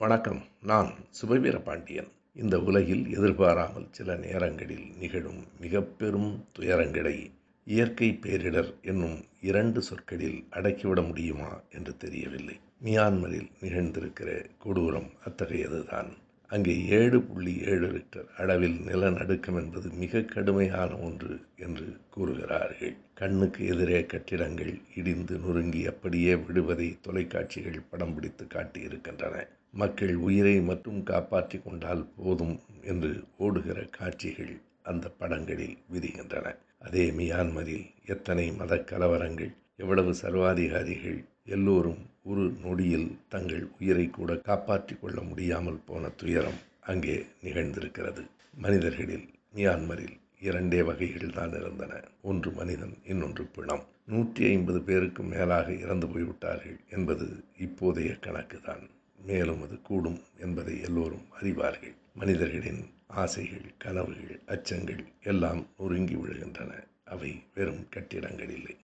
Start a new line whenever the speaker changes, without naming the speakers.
வணக்கம். நான் சுபவீர பாண்டியன் இந்த உலகில் எதிர்பாராமல் சில நேரங்களில் நிகழும் மிக பெரும் துயரங்களை இயற்கை பேரிடர் என்னும் இரண்டு சொற்களில் அடக்கிவிட முடியுமா என்று தெரியவில்லை. மியான்மரில் நிகழ்ந்திருக்கிற கொடூரம் அத்தகையதுதான். அங்கே ஏழு புள்ளி ஏழு ரிக்டர் அளவில் நிலநடுக்கம் என்பது மிக கடுமையான ஒன்று என்று கூறுகிறார்கள். கண்ணுக்கு எதிரே கட்டிடங்கள் இடிந்து நொறுங்கி அப்படியே விடுவதை தொலைக்காட்சிகள் படம் பிடித்து காட்டியிருக்கின்றன. மக்கள் உயிரை மட்டும் காப்பாற்றி கொண்டால் போதும் என்று ஓடுகிற காட்சிகள் அந்த படங்களில் விதிகின்றன அதே மியான்மரில் எத்தனை மத கலவரங்கள் எவ்வளவு சர்வாதிகாரிகள் எல்லோரும் ஒரு நொடியில் தங்கள் உயிரை கூட காப்பாற்றி கொள்ள முடியாமல் போன துயரம் அங்கே நிகழ்ந்திருக்கிறது. மனிதர்களில் மியான்மரில் இரண்டே வகைகள் தான் இருந்தன. ஒன்று மனிதன் இன்னொன்று பிணம். நூற்றி ஐம்பது பேருக்கும் மேலாக இறந்து போய்விட்டார்கள் என்பது இப்போதைய கணக்கு தான் மேலும் அது கூடும் என்பதை எல்லோரும் அறிவார்கள். மனிதர்களின் ஆசைகள் கனவுகள் அச்சங்கள் எல்லாம் நொறுங்கி விழுகின்றன. அவை வெறும் கட்டிடங்கள் இல்லை.